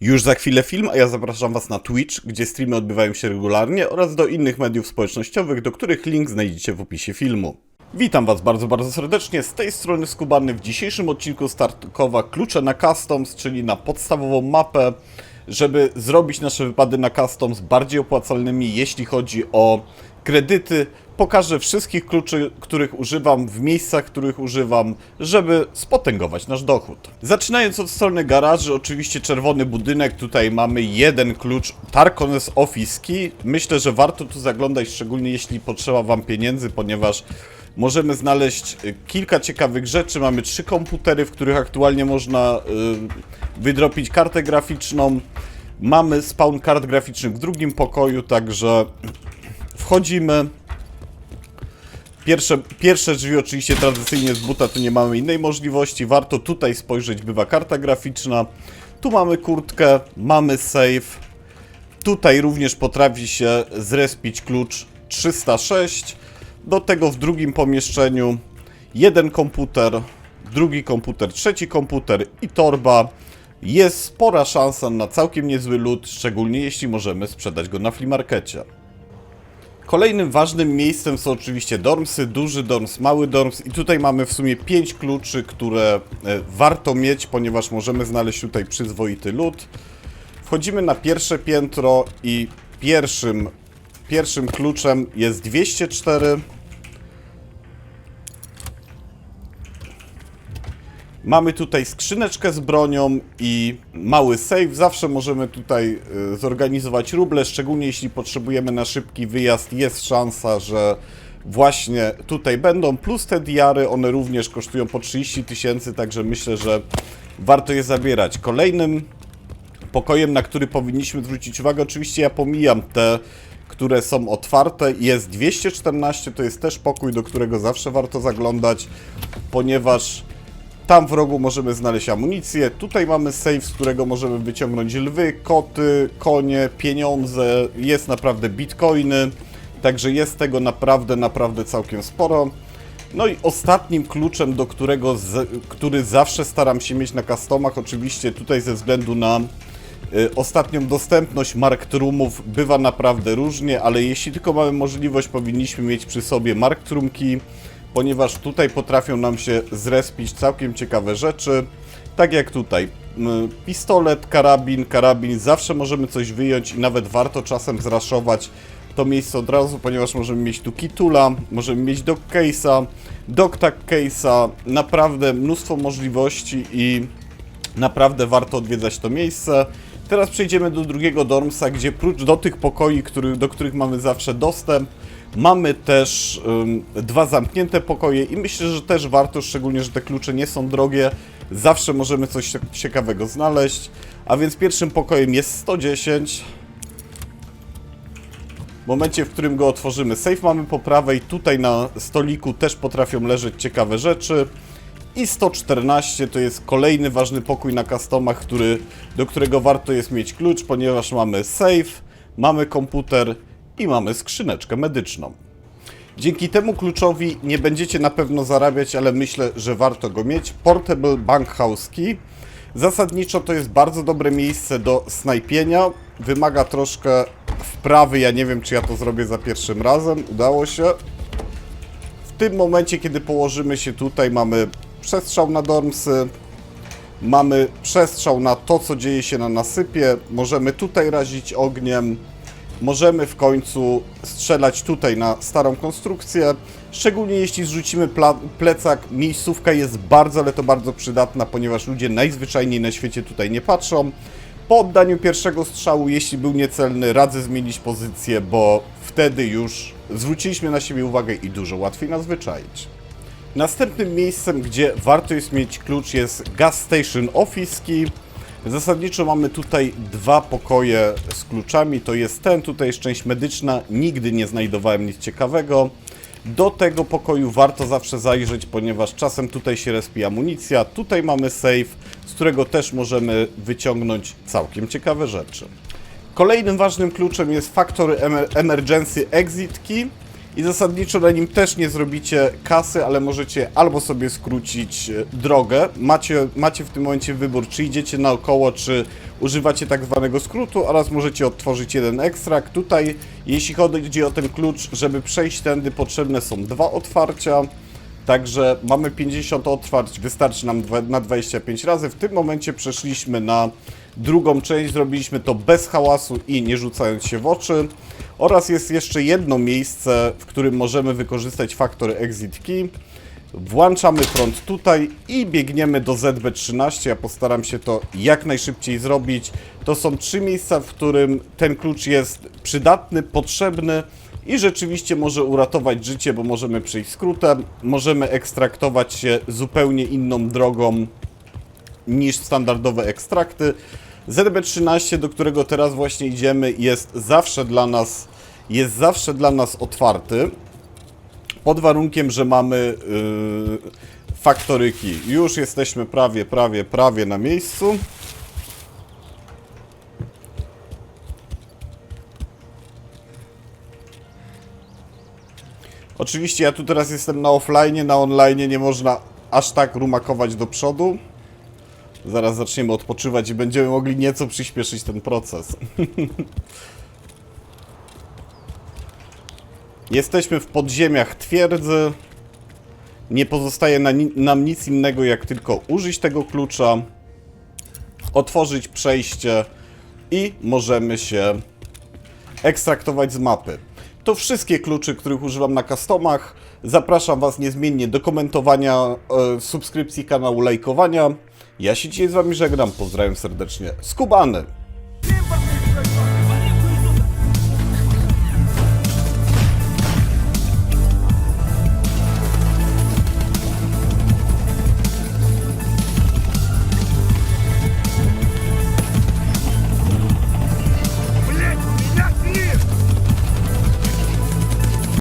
Już za chwilę film, a ja zapraszam Was na Twitch, gdzie streamy odbywają się regularnie oraz do innych mediów społecznościowych, do których link znajdziecie w opisie filmu. Witam Was bardzo, bardzo serdecznie, z tej strony Skubany. W dzisiejszym odcinku Startkowa klucze na Customs, czyli na podstawową mapę, żeby zrobić nasze wypady na Customs bardziej opłacalnymi, jeśli chodzi o kredyty. Pokażę wszystkich kluczy, których używam, w miejscach, których używam, żeby spotęgować nasz dochód. Zaczynając od strony garaży, oczywiście czerwony budynek, tutaj mamy jeden klucz Tarkones Office Key. Myślę, że warto tu zaglądać, szczególnie jeśli potrzeba Wam pieniędzy, ponieważ możemy znaleźć y, kilka ciekawych rzeczy. Mamy trzy komputery, w których aktualnie można y, wydropić kartę graficzną. Mamy spawn kart graficznych w drugim pokoju, także wchodzimy. Pierwsze, pierwsze drzwi oczywiście tradycyjnie z buta, tu nie mamy innej możliwości. Warto tutaj spojrzeć, bywa karta graficzna. Tu mamy kurtkę, mamy safe. Tutaj również potrafi się zrespić klucz 306. Do tego w drugim pomieszczeniu jeden komputer, drugi komputer, trzeci komputer i torba. Jest spora szansa na całkiem niezły lód, szczególnie jeśli możemy sprzedać go na flea markecie. Kolejnym ważnym miejscem są oczywiście dormsy, duży dorms, mały dorms i tutaj mamy w sumie 5 kluczy, które e, warto mieć, ponieważ możemy znaleźć tutaj przyzwoity lód. Wchodzimy na pierwsze piętro i pierwszym, pierwszym kluczem jest 204. Mamy tutaj skrzyneczkę z bronią i mały save. Zawsze możemy tutaj y, zorganizować ruble, szczególnie jeśli potrzebujemy na szybki wyjazd. Jest szansa, że właśnie tutaj będą. Plus te diary, one również kosztują po 30 tysięcy, także myślę, że warto je zabierać. Kolejnym pokojem, na który powinniśmy zwrócić uwagę, oczywiście ja pomijam te, które są otwarte. Jest 214, to jest też pokój, do którego zawsze warto zaglądać, ponieważ tam w rogu możemy znaleźć amunicję. Tutaj mamy safe, z którego możemy wyciągnąć lwy, koty, konie, pieniądze. Jest naprawdę bitcoiny. Także jest tego naprawdę, naprawdę całkiem sporo. No i ostatnim kluczem, do którego, z, który zawsze staram się mieć na customach, oczywiście tutaj ze względu na y, ostatnią dostępność marktrumów bywa naprawdę różnie, ale jeśli tylko mamy możliwość, powinniśmy mieć przy sobie marktrumki, ponieważ tutaj potrafią nam się zrespić całkiem ciekawe rzeczy. Tak jak tutaj. Pistolet, karabin, karabin, zawsze możemy coś wyjąć i nawet warto czasem zraszować to miejsce od razu, ponieważ możemy mieć tu kitula, możemy mieć dog case'a, dog tag case'a, naprawdę mnóstwo możliwości i naprawdę warto odwiedzać to miejsce. Teraz przejdziemy do drugiego dormsa, gdzie prócz do tych pokoi, który, do których mamy zawsze dostęp, mamy też ym, dwa zamknięte pokoje i myślę, że też warto, szczególnie, że te klucze nie są drogie, zawsze możemy coś ciekawego znaleźć. A więc pierwszym pokojem jest 110. W momencie, w którym go otworzymy, safe mamy po prawej, tutaj na stoliku też potrafią leżeć ciekawe rzeczy. I 114 to jest kolejny ważny pokój na customach, który, do którego warto jest mieć klucz, ponieważ mamy safe, mamy komputer i mamy skrzyneczkę medyczną. Dzięki temu kluczowi nie będziecie na pewno zarabiać, ale myślę, że warto go mieć. Portable Bank House Key. Zasadniczo to jest bardzo dobre miejsce do snajpienia. Wymaga troszkę wprawy, ja nie wiem czy ja to zrobię za pierwszym razem. Udało się. W tym momencie, kiedy położymy się tutaj, mamy przestrzał na dormsy, mamy przestrzał na to, co dzieje się na nasypie, możemy tutaj razić ogniem, możemy w końcu strzelać tutaj na starą konstrukcję, szczególnie jeśli zrzucimy plecak, miejscówka jest bardzo, ale to bardzo przydatna, ponieważ ludzie najzwyczajniej na świecie tutaj nie patrzą. Po oddaniu pierwszego strzału, jeśli był niecelny, radzę zmienić pozycję, bo wtedy już zwróciliśmy na siebie uwagę i dużo łatwiej nas wyczaić. Następnym miejscem, gdzie warto jest mieć klucz jest Gas Station Office Key. Zasadniczo mamy tutaj dwa pokoje z kluczami, to jest ten, tutaj jest część medyczna, nigdy nie znajdowałem nic ciekawego. Do tego pokoju warto zawsze zajrzeć, ponieważ czasem tutaj się respi amunicja, tutaj mamy safe, z którego też możemy wyciągnąć całkiem ciekawe rzeczy. Kolejnym ważnym kluczem jest Factory Emer- Emergency Exit Key. I zasadniczo na nim też nie zrobicie kasy, ale możecie albo sobie skrócić e, drogę. Macie, macie w tym momencie wybór, czy idziecie naokoło, czy używacie tak zwanego skrótu oraz możecie odtworzyć jeden ekstrakt. Tutaj, jeśli chodzi o ten klucz, żeby przejść tędy potrzebne są dwa otwarcia. Także mamy 50 otwarć, wystarczy nam na 25 razy. W tym momencie przeszliśmy na drugą część, zrobiliśmy to bez hałasu i nie rzucając się w oczy. Oraz jest jeszcze jedno miejsce, w którym możemy wykorzystać faktor Exit Key. Włączamy prąd tutaj i biegniemy do ZB13. Ja postaram się to jak najszybciej zrobić. To są trzy miejsca, w którym ten klucz jest przydatny, potrzebny i rzeczywiście może uratować życie, bo możemy przejść skrótem, możemy ekstraktować się zupełnie inną drogą niż standardowe ekstrakty. ZB13, do którego teraz właśnie idziemy, jest zawsze dla nas, jest zawsze dla nas otwarty. Pod warunkiem, że mamy yy, faktoryki. Już jesteśmy prawie, prawie, prawie na miejscu. Oczywiście ja tu teraz jestem na offline, na online nie można aż tak rumakować do przodu. Zaraz zaczniemy odpoczywać i będziemy mogli nieco przyspieszyć ten proces. Jesteśmy w podziemiach twierdzy. Nie pozostaje na, ni- nam nic innego, jak tylko użyć tego klucza, otworzyć przejście i możemy się ekstraktować z mapy. To wszystkie klucze, których używam na customach. Zapraszam Was niezmiennie do komentowania, e, subskrypcji kanału, lajkowania. Ja się dzisiaj z Wami żegnam. Pozdrawiam serdecznie. Skubany!